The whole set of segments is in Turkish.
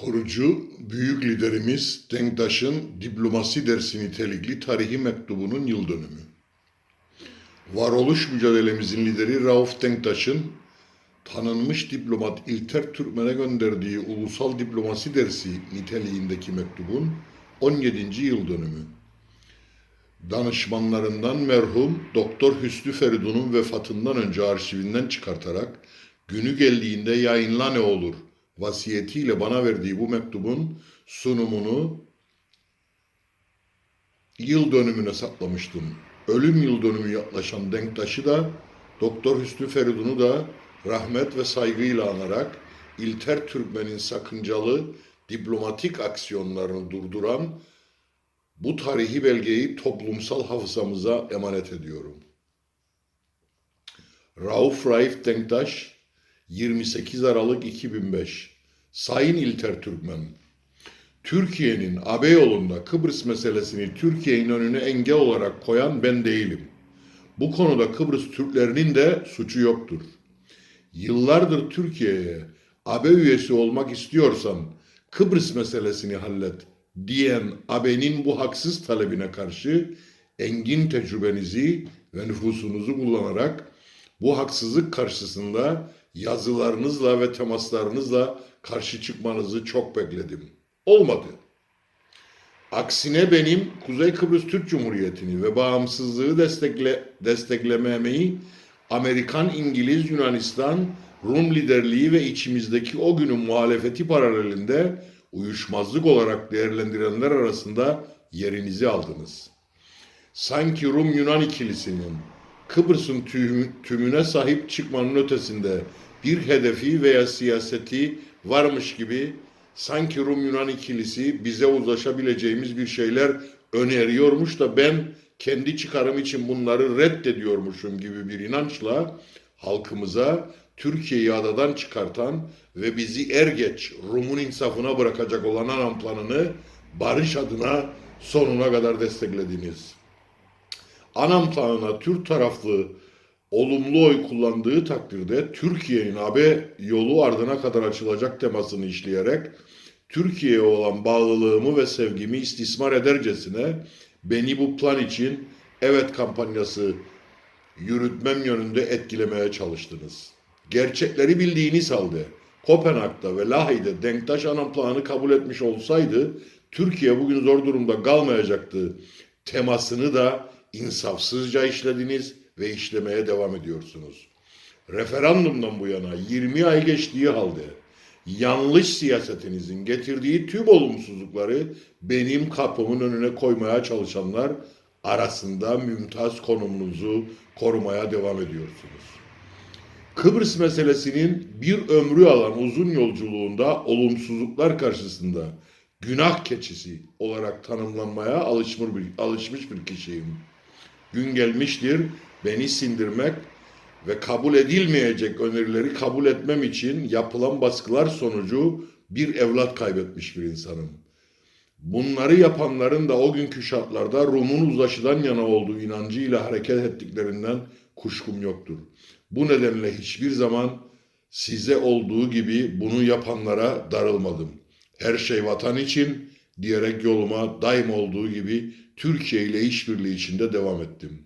Korucu büyük liderimiz Denktaş'ın diplomasi dersi nitelikli tarihi mektubunun yıl dönümü. Varoluş mücadelemizin lideri Rauf Denktaş'ın tanınmış diplomat İlter Türkmen'e gönderdiği ulusal diplomasi dersi niteliğindeki mektubun 17. yıl dönümü. Danışmanlarından merhum Doktor Hüsnü Feridun'un vefatından önce arşivinden çıkartarak günü geldiğinde yayınla ne olur vasiyetiyle bana verdiği bu mektubun sunumunu yıl dönümüne saklamıştım. Ölüm yıl dönümü yaklaşan Denktaş'ı da Doktor Hüsnü Feridun'u da rahmet ve saygıyla anarak İlter Türkmen'in sakıncalı diplomatik aksiyonlarını durduran bu tarihi belgeyi toplumsal hafızamıza emanet ediyorum. Rauf Raif Denktaş 28 Aralık 2005 Sayın İlter Türkmen Türkiye'nin AB yolunda Kıbrıs meselesini Türkiye'nin önüne engel olarak koyan ben değilim. Bu konuda Kıbrıs Türklerinin de suçu yoktur. Yıllardır Türkiye'ye AB üyesi olmak istiyorsan Kıbrıs meselesini hallet diyen AB'nin bu haksız talebine karşı engin tecrübenizi ve nüfusunuzu kullanarak bu haksızlık karşısında yazılarınızla ve temaslarınızla karşı çıkmanızı çok bekledim. Olmadı. Aksine benim Kuzey Kıbrıs Türk Cumhuriyeti'ni ve bağımsızlığı destekle, desteklememeyi Amerikan, İngiliz, Yunanistan, Rum liderliği ve içimizdeki o günün muhalefeti paralelinde uyuşmazlık olarak değerlendirenler arasında yerinizi aldınız. Sanki Rum-Yunan ikilisinin Kıbrıs'ın tümüne sahip çıkmanın ötesinde bir hedefi veya siyaseti varmış gibi sanki Rum-Yunan ikilisi bize ulaşabileceğimiz bir şeyler öneriyormuş da ben kendi çıkarım için bunları reddediyormuşum gibi bir inançla halkımıza Türkiye'yi adadan çıkartan ve bizi er geç Rum'un insafına bırakacak olan anam planını barış adına sonuna kadar desteklediniz. Anam planına Türk taraflı olumlu oy kullandığı takdirde Türkiye'nin AB yolu ardına kadar açılacak temasını işleyerek Türkiye'ye olan bağlılığımı ve sevgimi istismar edercesine beni bu plan için evet kampanyası yürütmem yönünde etkilemeye çalıştınız. Gerçekleri bildiğiniz halde Kopenhag'da ve Lahey'de Denktaş Anam planı kabul etmiş olsaydı Türkiye bugün zor durumda kalmayacaktı. Temasını da insafsızca işlediniz ve işlemeye devam ediyorsunuz. Referandumdan bu yana 20 ay geçtiği halde yanlış siyasetinizin getirdiği tüm olumsuzlukları benim kapımın önüne koymaya çalışanlar arasında mümtaz konumunuzu korumaya devam ediyorsunuz. Kıbrıs meselesinin bir ömrü alan uzun yolculuğunda olumsuzluklar karşısında günah keçisi olarak tanımlanmaya alışmış bir, alışmış bir kişiyim. Gün gelmiştir beni sindirmek ve kabul edilmeyecek önerileri kabul etmem için yapılan baskılar sonucu bir evlat kaybetmiş bir insanım. Bunları yapanların da o günkü şartlarda Rum'un uzlaşıdan yana olduğu inancıyla hareket ettiklerinden kuşkum yoktur. Bu nedenle hiçbir zaman size olduğu gibi bunu yapanlara darılmadım. Her şey vatan için diyerek yoluma daim olduğu gibi Türkiye ile işbirliği içinde devam ettim.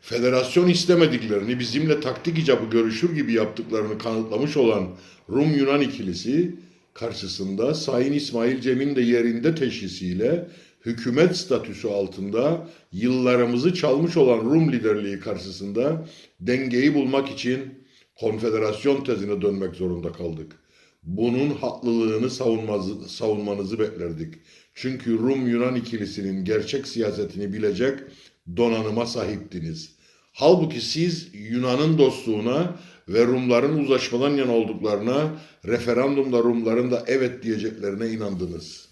Federasyon istemediklerini bizimle taktik icabı görüşür gibi yaptıklarını kanıtlamış olan Rum-Yunan ikilisi karşısında Sayın İsmail Cem'in de yerinde teşhisiyle hükümet statüsü altında yıllarımızı çalmış olan Rum liderliği karşısında dengeyi bulmak için konfederasyon tezine dönmek zorunda kaldık. Bunun haklılığını savunmazı, savunmanızı beklerdik. Çünkü Rum-Yunan ikilisinin gerçek siyasetini bilecek donanıma sahiptiniz. Halbuki siz Yunan'ın dostluğuna ve Rumların uzlaşmadan yana olduklarına, referandumda Rumların da evet diyeceklerine inandınız.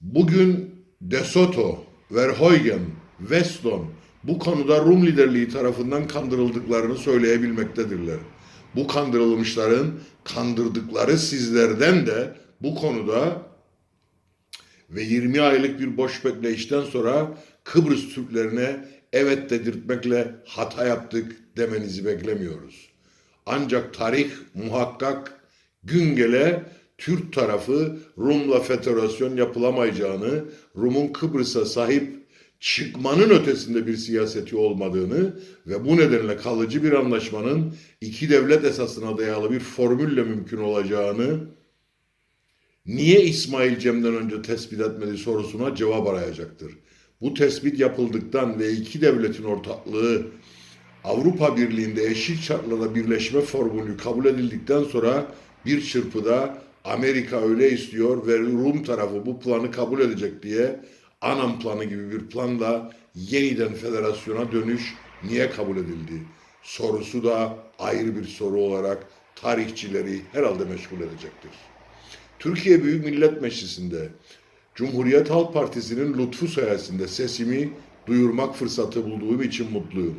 Bugün De Soto, Verheugen, Weston bu konuda Rum liderliği tarafından kandırıldıklarını söyleyebilmektedirler. Bu kandırılmışların kandırdıkları sizlerden de bu konuda ve 20 aylık bir boş bekleyişten sonra Kıbrıs Türklerine evet dedirtmekle hata yaptık demenizi beklemiyoruz. Ancak tarih muhakkak Gün gele Türk tarafı Rum'la federasyon yapılamayacağını, Rum'un Kıbrıs'a sahip çıkmanın ötesinde bir siyaseti olmadığını ve bu nedenle kalıcı bir anlaşmanın iki devlet esasına dayalı bir formülle mümkün olacağını niye İsmail Cem'den önce tespit etmedi sorusuna cevap arayacaktır. Bu tespit yapıldıktan ve iki devletin ortaklığı Avrupa Birliği'nde eşit şartlarda birleşme formülü kabul edildikten sonra bir çırpıda Amerika öyle istiyor ve Rum tarafı bu planı kabul edecek diye Anam planı gibi bir planla yeniden federasyona dönüş niye kabul edildi? Sorusu da ayrı bir soru olarak tarihçileri herhalde meşgul edecektir. Türkiye Büyük Millet Meclisi'nde Cumhuriyet Halk Partisi'nin lütfu sayesinde sesimi duyurmak fırsatı bulduğum için mutluyum.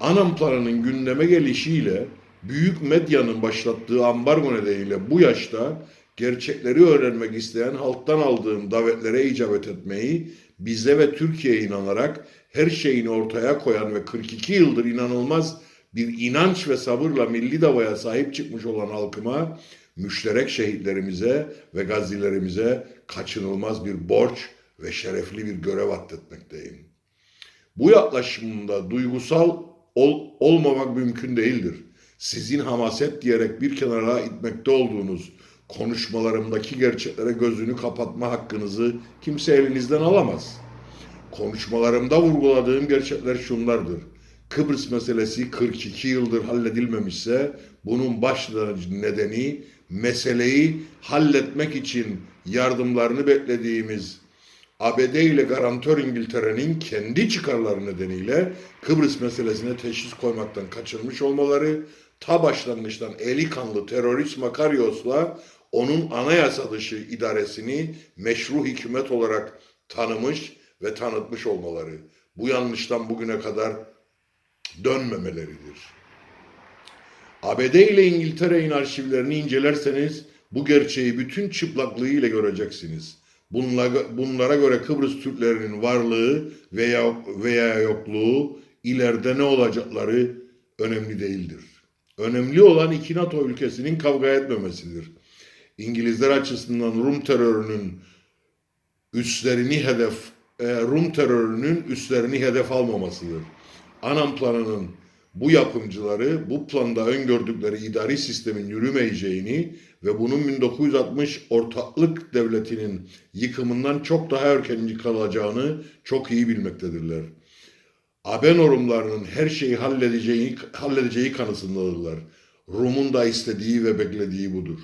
Anam planının gündeme gelişiyle büyük medyanın başlattığı ambargo nedeniyle bu yaşta gerçekleri öğrenmek isteyen halktan aldığım davetlere icabet etmeyi bize ve Türkiye'ye inanarak her şeyini ortaya koyan ve 42 yıldır inanılmaz bir inanç ve sabırla milli davaya sahip çıkmış olan halkıma, müşterek şehitlerimize ve gazilerimize kaçınılmaz bir borç ve şerefli bir görev atfetmekteyim. Bu yaklaşımda duygusal ol, olmamak mümkün değildir. Sizin hamaset diyerek bir kenara itmekte olduğunuz konuşmalarımdaki gerçeklere gözünü kapatma hakkınızı kimse elinizden alamaz. Konuşmalarımda vurguladığım gerçekler şunlardır. Kıbrıs meselesi 42 yıldır halledilmemişse bunun başlıca nedeni meseleyi halletmek için yardımlarını beklediğimiz ABD ile garantör İngiltere'nin kendi çıkarları nedeniyle Kıbrıs meselesine teşhis koymaktan kaçınmış olmaları, ta başlangıçtan eli kanlı terörist Makaryos'la onun anayasa dışı idaresini meşru hükümet olarak tanımış ve tanıtmış olmaları. Bu yanlıştan bugüne kadar dönmemeleridir. ABD ile İngiltere'nin arşivlerini incelerseniz bu gerçeği bütün çıplaklığıyla göreceksiniz. Bunlara, bunlara göre Kıbrıs Türklerinin varlığı veya veya yokluğu ileride ne olacakları önemli değildir. Önemli olan iki NATO ülkesinin kavga etmemesidir. İngilizler açısından Rum terörünün üstlerini hedef e, Rum terörünün üstlerini hedef almamasıdır. Anam planının bu yapımcıları bu planda öngördükleri idari sistemin yürümeyeceğini ve bunun 1960 ortaklık devletinin yıkımından çok daha erken yıkılacağını çok iyi bilmektedirler. AB normlarının her şeyi halledeceği, halledeceği kanısındadırlar. Rum'un da istediği ve beklediği budur.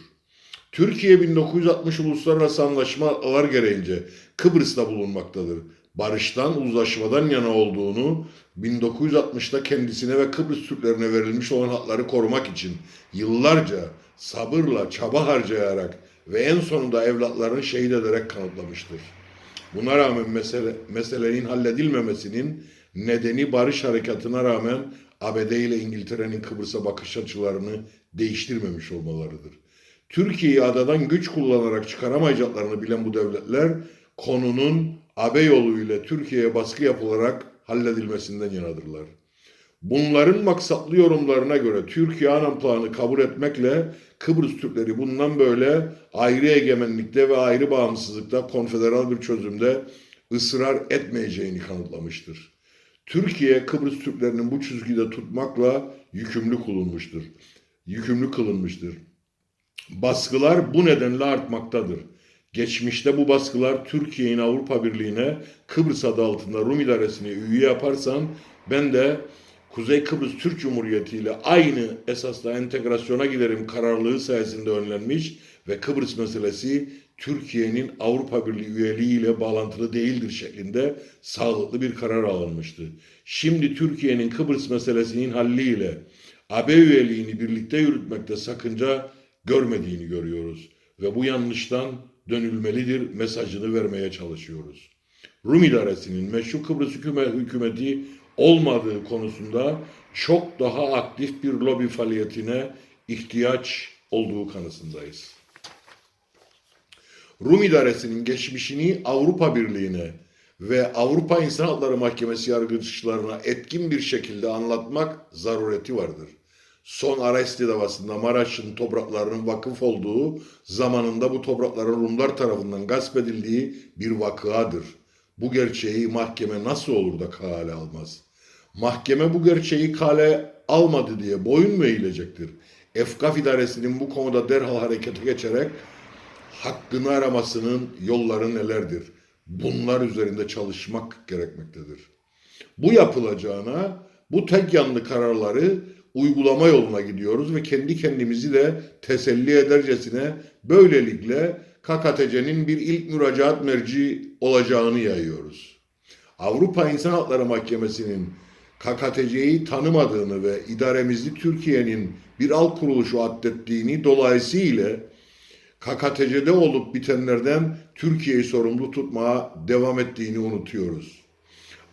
Türkiye 1960 uluslararası anlaşmalar gereğince Kıbrıs'ta bulunmaktadır. Barıştan, uzlaşmadan yana olduğunu 1960'ta kendisine ve Kıbrıs Türklerine verilmiş olan hakları korumak için yıllarca sabırla çaba harcayarak ve en sonunda evlatlarını şehit ederek kanıtlamıştır. Buna rağmen mesele, meselenin halledilmemesinin nedeni barış harekatına rağmen ABD ile İngiltere'nin Kıbrıs'a bakış açılarını değiştirmemiş olmalarıdır. Türkiye'yi adadan güç kullanarak çıkaramayacaklarını bilen bu devletler konunun AB yoluyla Türkiye'ye baskı yapılarak halledilmesinden yanadırlar. Bunların maksatlı yorumlarına göre Türkiye Anam planı kabul etmekle Kıbrıs Türkleri bundan böyle ayrı egemenlikte ve ayrı bağımsızlıkta konfederal bir çözümde ısrar etmeyeceğini kanıtlamıştır. Türkiye Kıbrıs Türklerinin bu çizgide tutmakla yükümlü kılınmıştır. Yükümlü kılınmıştır. Baskılar bu nedenle artmaktadır. Geçmişte bu baskılar Türkiye'nin Avrupa Birliği'ne Kıbrıs adı altında Rum idaresine üye yaparsan ben de Kuzey Kıbrıs Türk Cumhuriyeti ile aynı esasla entegrasyona giderim kararlılığı sayesinde önlenmiş ve Kıbrıs meselesi Türkiye'nin Avrupa Birliği üyeliği ile bağlantılı değildir şeklinde sağlıklı bir karar alınmıştı. Şimdi Türkiye'nin Kıbrıs meselesinin halliyle AB üyeliğini birlikte yürütmekte sakınca görmediğini görüyoruz ve bu yanlıştan dönülmelidir mesajını vermeye çalışıyoruz. Rum idaresinin meşru Kıbrıs hükümeti olmadığı konusunda çok daha aktif bir lobi faaliyetine ihtiyaç olduğu kanısındayız. Rum idaresinin geçmişini Avrupa Birliği'ne ve Avrupa İnsan Hakları Mahkemesi yargıçlarına etkin bir şekilde anlatmak zarureti vardır. Son Aresti davasında Maraş'ın topraklarının vakıf olduğu zamanında bu toprakların Rumlar tarafından gasp edildiği bir vakıadır. Bu gerçeği mahkeme nasıl olur da kale almaz? Mahkeme bu gerçeği kale almadı diye boyun mu eğilecektir? Efkaf idaresinin bu konuda derhal harekete geçerek hakkını aramasının yolları nelerdir? Bunlar üzerinde çalışmak gerekmektedir. Bu yapılacağına bu tek yanlı kararları uygulama yoluna gidiyoruz ve kendi kendimizi de teselli edercesine böylelikle KKTC'nin bir ilk müracaat merci olacağını yayıyoruz. Avrupa İnsan Hakları Mahkemesi'nin KKTC'yi tanımadığını ve idaremizi Türkiye'nin bir alt kuruluşu addettiğini dolayısıyla KKTC'de olup bitenlerden Türkiye'yi sorumlu tutmaya devam ettiğini unutuyoruz.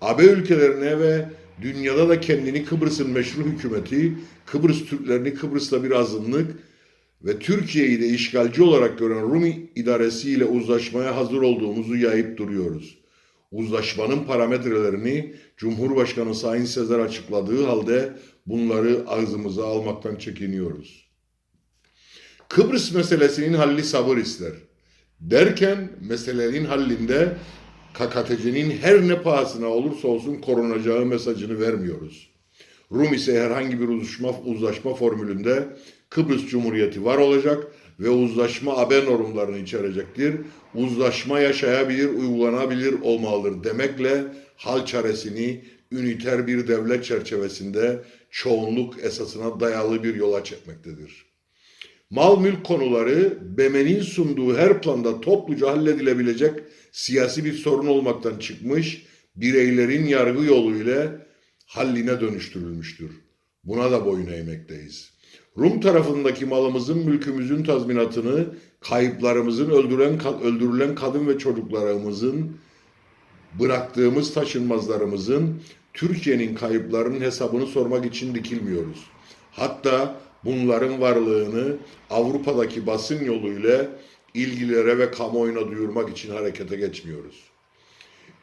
AB ülkelerine ve dünyada da kendini Kıbrıs'ın meşru hükümeti, Kıbrıs Türklerini Kıbrıs'ta bir azınlık ve Türkiye'yi de işgalci olarak gören Rum idaresiyle uzlaşmaya hazır olduğumuzu yayıp duruyoruz. Uzlaşmanın parametrelerini Cumhurbaşkanı Sayın Sezer açıkladığı halde bunları ağzımıza almaktan çekiniyoruz. Kıbrıs meselesinin halli sabır ister. Derken meselenin hallində KKTC'nin her ne pahasına olursa olsun korunacağı mesajını vermiyoruz. Rum ise herhangi bir uzlaşma, uzlaşma formülünde Kıbrıs Cumhuriyeti var olacak ve uzlaşma AB normlarını içerecektir. Uzlaşma yaşayabilir, uygulanabilir olmalıdır demekle hal çaresini üniter bir devlet çerçevesinde çoğunluk esasına dayalı bir yola çekmektedir. Mal mülk konuları BM'nin sunduğu her planda topluca halledilebilecek siyasi bir sorun olmaktan çıkmış, bireylerin yargı yoluyla halline dönüştürülmüştür. Buna da boyun eğmekteyiz. Rum tarafındaki malımızın, mülkümüzün tazminatını, kayıplarımızın, öldürülen, öldürülen kadın ve çocuklarımızın, bıraktığımız taşınmazlarımızın, Türkiye'nin kayıplarının hesabını sormak için dikilmiyoruz. Hatta bunların varlığını Avrupa'daki basın yoluyla ilgilere ve kamuoyuna duyurmak için harekete geçmiyoruz.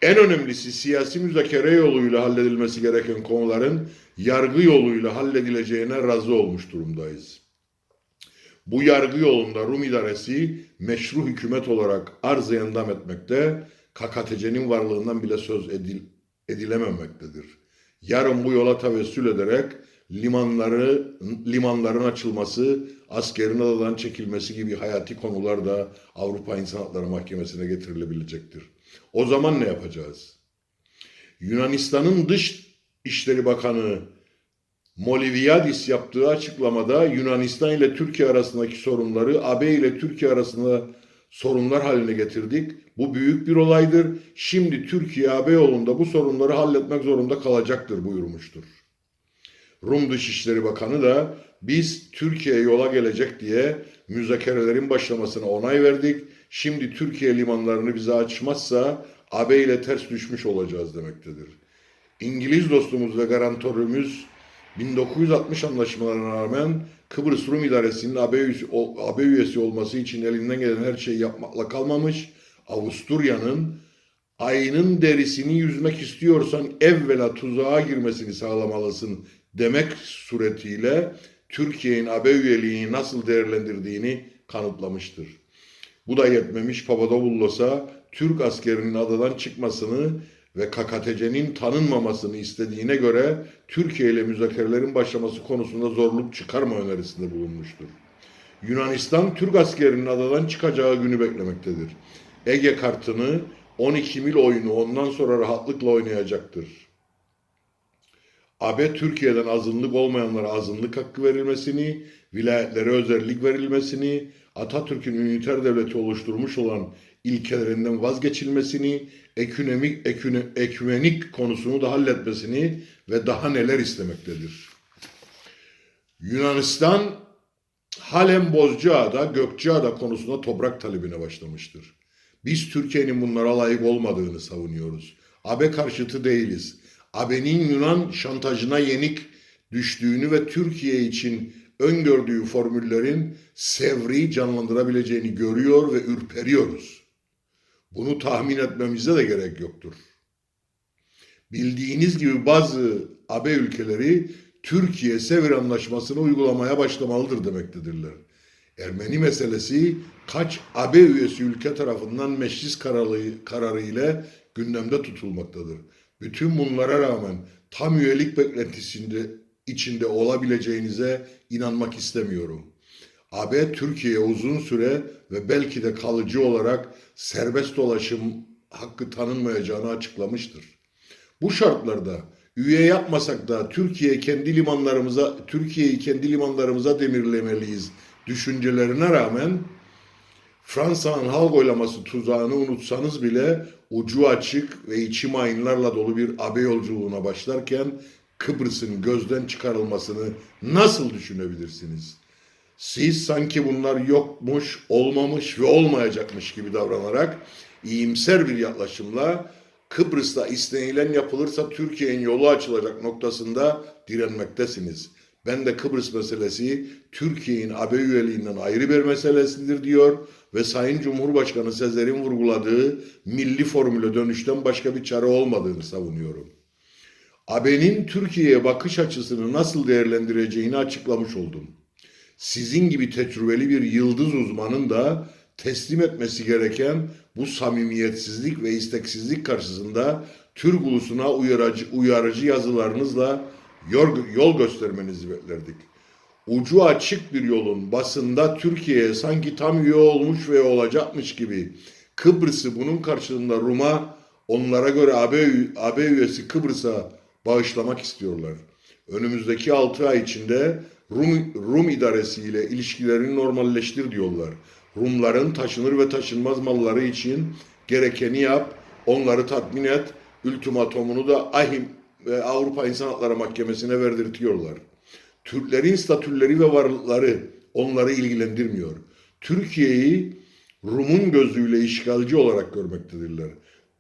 En önemlisi siyasi müzakere yoluyla halledilmesi gereken konuların yargı yoluyla halledileceğine razı olmuş durumdayız. Bu yargı yolunda Rum idaresi meşru hükümet olarak arz endam etmekte, KKTC'nin varlığından bile söz edil, edilememektedir. Yarın bu yola tevessül ederek limanları limanların açılması, askerin adadan çekilmesi gibi hayati konular da Avrupa İnsan Hakları Mahkemesi'ne getirilebilecektir. O zaman ne yapacağız? Yunanistan'ın Dış İşleri Bakanı Moliviadis yaptığı açıklamada Yunanistan ile Türkiye arasındaki sorunları AB ile Türkiye arasında sorunlar haline getirdik. Bu büyük bir olaydır. Şimdi Türkiye AB yolunda bu sorunları halletmek zorunda kalacaktır buyurmuştur. Rum Dışişleri Bakanı da biz Türkiye yola gelecek diye müzakerelerin başlamasına onay verdik. Şimdi Türkiye limanlarını bize açmazsa AB ile ters düşmüş olacağız demektedir. İngiliz dostumuz ve garantörümüz 1960 anlaşmalarına rağmen Kıbrıs Rum İdaresi'nin AB üyesi, AB üyesi olması için elinden gelen her şeyi yapmakla kalmamış. Avusturya'nın ayının derisini yüzmek istiyorsan evvela tuzağa girmesini sağlamalısın demek suretiyle Türkiye'nin AB üyeliğini nasıl değerlendirdiğini kanıtlamıştır. Bu da yetmemiş Papadopoulos'a Türk askerinin adadan çıkmasını ve KKTC'nin tanınmamasını istediğine göre Türkiye ile müzakerelerin başlaması konusunda zorluk çıkarma önerisinde bulunmuştur. Yunanistan Türk askerinin adadan çıkacağı günü beklemektedir. Ege kartını 12 mil oyunu ondan sonra rahatlıkla oynayacaktır. AB Türkiye'den azınlık olmayanlara azınlık hakkı verilmesini, vilayetlere özellik verilmesini, Atatürk'ün üniter devleti oluşturmuş olan ilkelerinden vazgeçilmesini, ekonomik, ekümenik konusunu da halletmesini ve daha neler istemektedir. Yunanistan halen Bozcaada, Gökçeada konusunda toprak talebine başlamıştır. Biz Türkiye'nin bunlara layık olmadığını savunuyoruz. AB karşıtı değiliz. AB'nin Yunan şantajına yenik düştüğünü ve Türkiye için öngördüğü formüllerin Sevr'i canlandırabileceğini görüyor ve ürperiyoruz. Bunu tahmin etmemize de gerek yoktur. Bildiğiniz gibi bazı AB ülkeleri Türkiye Sevr Anlaşması'nı uygulamaya başlamalıdır demektedirler. Ermeni meselesi kaç AB üyesi ülke tarafından meclis kararı, kararı ile gündemde tutulmaktadır. Bütün bunlara rağmen tam üyelik beklentisinde içinde olabileceğinize inanmak istemiyorum. AB Türkiye'ye uzun süre ve belki de kalıcı olarak serbest dolaşım hakkı tanınmayacağını açıklamıştır. Bu şartlarda üye yapmasak da Türkiye kendi limanlarımıza Türkiye'yi kendi limanlarımıza demirlemeliyiz düşüncelerine rağmen Fransa'nın halk oylaması tuzağını unutsanız bile ucu açık ve içi mayınlarla dolu bir AB yolculuğuna başlarken Kıbrıs'ın gözden çıkarılmasını nasıl düşünebilirsiniz? Siz sanki bunlar yokmuş, olmamış ve olmayacakmış gibi davranarak iyimser bir yaklaşımla Kıbrıs'ta istenilen yapılırsa Türkiye'nin yolu açılacak noktasında direnmektesiniz. Ben de Kıbrıs meselesi Türkiye'nin AB üyeliğinden ayrı bir meselesidir diyor ve Sayın Cumhurbaşkanı Sezer'in vurguladığı milli formüle dönüşten başka bir çare olmadığını savunuyorum. AB'nin Türkiye'ye bakış açısını nasıl değerlendireceğini açıklamış oldum. Sizin gibi tecrübeli bir yıldız uzmanın da teslim etmesi gereken bu samimiyetsizlik ve isteksizlik karşısında Türk ulusuna uyarıcı, uyarıcı yazılarınızla yol, göstermenizi beklerdik. Ucu açık bir yolun basında Türkiye'ye sanki tam üye olmuş ve olacakmış gibi Kıbrıs'ı bunun karşılığında Rum'a onlara göre AB, AB üyesi Kıbrıs'a bağışlamak istiyorlar. Önümüzdeki 6 ay içinde Rum, Rum idaresiyle ilişkilerini normalleştir diyorlar. Rumların taşınır ve taşınmaz malları için gerekeni yap, onları tatmin et, ultimatomunu da AHİM ve Avrupa İnsan Hakları Mahkemesi'ne verdirtiyorlar. Türklerin statülleri ve varlıkları onları ilgilendirmiyor. Türkiye'yi Rum'un gözüyle işgalci olarak görmektedirler.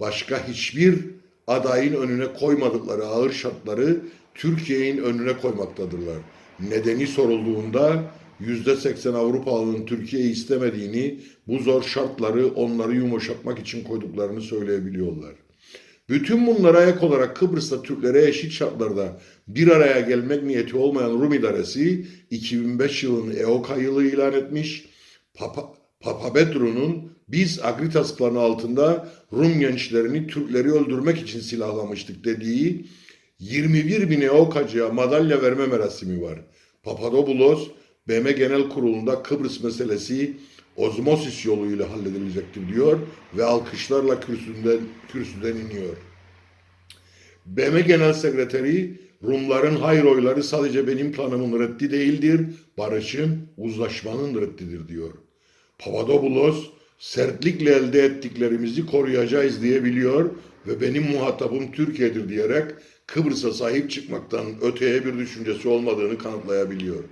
Başka hiçbir adayın önüne koymadıkları ağır şartları Türkiye'nin önüne koymaktadırlar. Nedeni sorulduğunda yüzde seksen Avrupalı'nın Türkiye'yi istemediğini, bu zor şartları onları yumuşatmak için koyduklarını söyleyebiliyorlar. Bütün bunlara ayak olarak Kıbrıs'ta Türklere eşit şartlarda bir araya gelmek niyeti olmayan Rum idaresi 2005 yılını EOKA yılı ilan etmiş. Papa, Papa Bedro'nun biz Agritas planı altında Rum gençlerini Türkleri öldürmek için silahlamıştık dediği 21 bin EOKA'cıya madalya verme merasimi var. Papadopoulos BM Genel Kurulu'nda Kıbrıs meselesi ozmosis yoluyla halledilecektir diyor ve alkışlarla kürsüden, kürsüden iniyor. BM Genel Sekreteri Rumların hayır oyları sadece benim planımın reddi değildir, barışın, uzlaşmanın reddidir diyor. Papadopoulos sertlikle elde ettiklerimizi koruyacağız diyebiliyor ve benim muhatabım Türkiye'dir diyerek Kıbrıs'a sahip çıkmaktan öteye bir düşüncesi olmadığını kanıtlayabiliyor.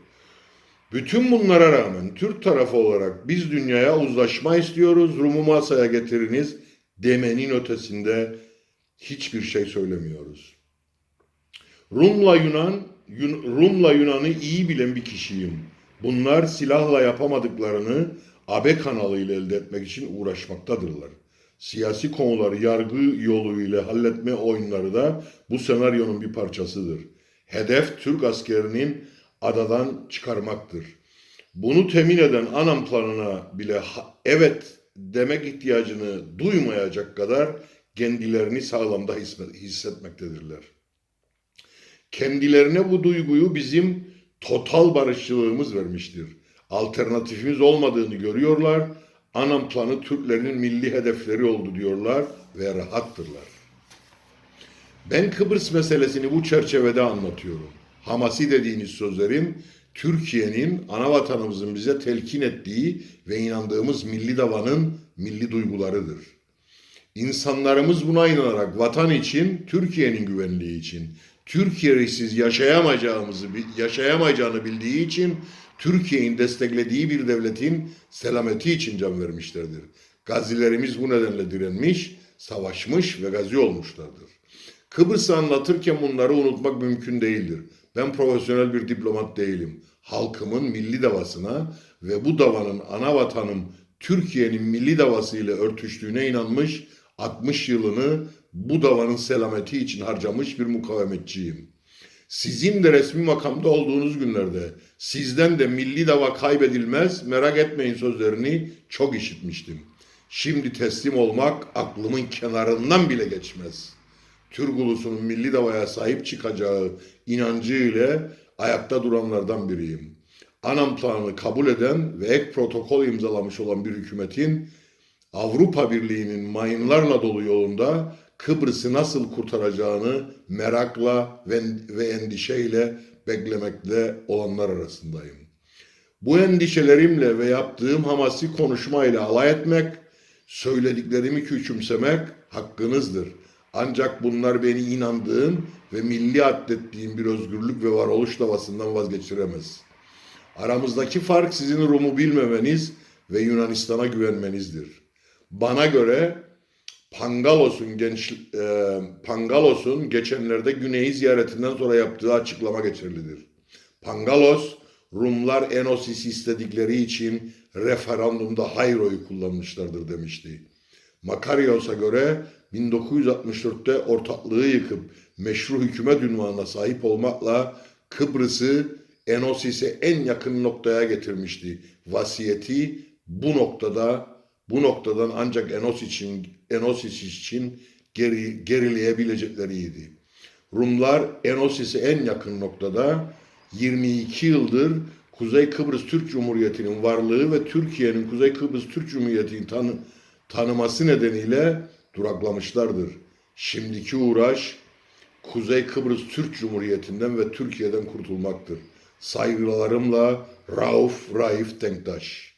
Bütün bunlara rağmen Türk tarafı olarak biz dünyaya uzlaşma istiyoruz, Rum'u masaya getiriniz demenin ötesinde hiçbir şey söylemiyoruz. Rum'la Yunan, Yun, Rum'la Yunan'ı iyi bilen bir kişiyim. Bunlar silahla yapamadıklarını AB kanalıyla elde etmek için uğraşmaktadırlar. Siyasi konuları yargı yoluyla halletme oyunları da bu senaryonun bir parçasıdır. Hedef Türk askerinin adadan çıkarmaktır. Bunu temin eden Anam planına bile evet demek ihtiyacını duymayacak kadar kendilerini sağlamda hissetmektedirler. Kendilerine bu duyguyu bizim total barışçılığımız vermiştir. Alternatifimiz olmadığını görüyorlar. Anam planı Türklerin milli hedefleri oldu diyorlar ve rahattırlar. Ben Kıbrıs meselesini bu çerçevede anlatıyorum. Hamasi dediğiniz sözlerim Türkiye'nin ana vatanımızın bize telkin ettiği ve inandığımız milli davanın milli duygularıdır. İnsanlarımız buna inanarak vatan için, Türkiye'nin güvenliği için, Türkiye'siz yaşayamayacağımızı yaşayamayacağını bildiği için Türkiye'nin desteklediği bir devletin selameti için can vermişlerdir. Gazilerimiz bu nedenle direnmiş, savaşmış ve gazi olmuşlardır. Kıbrıs'ı anlatırken bunları unutmak mümkün değildir. Ben profesyonel bir diplomat değilim. Halkımın milli davasına ve bu davanın ana vatanım Türkiye'nin milli davası ile örtüştüğüne inanmış, 60 yılını bu davanın selameti için harcamış bir mukavemetçiyim. Sizin de resmi makamda olduğunuz günlerde sizden de milli dava kaybedilmez merak etmeyin sözlerini çok işitmiştim. Şimdi teslim olmak aklımın kenarından bile geçmez. Türk ulusunun milli davaya sahip çıkacağı inancı ile ayakta duranlardan biriyim. Anam planını kabul eden ve ek protokol imzalamış olan bir hükümetin Avrupa Birliği'nin mayınlarla dolu yolunda Kıbrıs'ı nasıl kurtaracağını merakla ve, endişeyle beklemekte olanlar arasındayım. Bu endişelerimle ve yaptığım hamasi konuşmayla alay etmek, söylediklerimi küçümsemek hakkınızdır. Ancak bunlar beni inandığım ve milli addettiğim bir özgürlük ve varoluş davasından vazgeçiremez. Aramızdaki fark sizin Rum'u bilmemeniz ve Yunanistan'a güvenmenizdir. Bana göre Pangalos'un genç e, Pangalos'un geçenlerde Güney'i ziyaretinden sonra yaptığı açıklama geçerlidir. Pangalos, Rumlar Enosis'i istedikleri için referandumda hayır oyu kullanmışlardır demişti. Makarios'a göre 1964'te ortaklığı yıkıp meşru hükümet ünvanına sahip olmakla Kıbrıs'ı Enosis'e en yakın noktaya getirmişti. Vasiyeti bu noktada bu noktadan ancak Enos için Enosis için geri, gerileyebilecekleriydi. Rumlar Enosis'e en yakın noktada 22 yıldır Kuzey Kıbrıs Türk Cumhuriyeti'nin varlığı ve Türkiye'nin Kuzey Kıbrıs Türk Cumhuriyeti'ni tanı, tanıması nedeniyle duraklamışlardır. Şimdiki uğraş Kuzey Kıbrıs Türk Cumhuriyeti'nden ve Türkiye'den kurtulmaktır. Saygılarımla Rauf Raif Denktaş.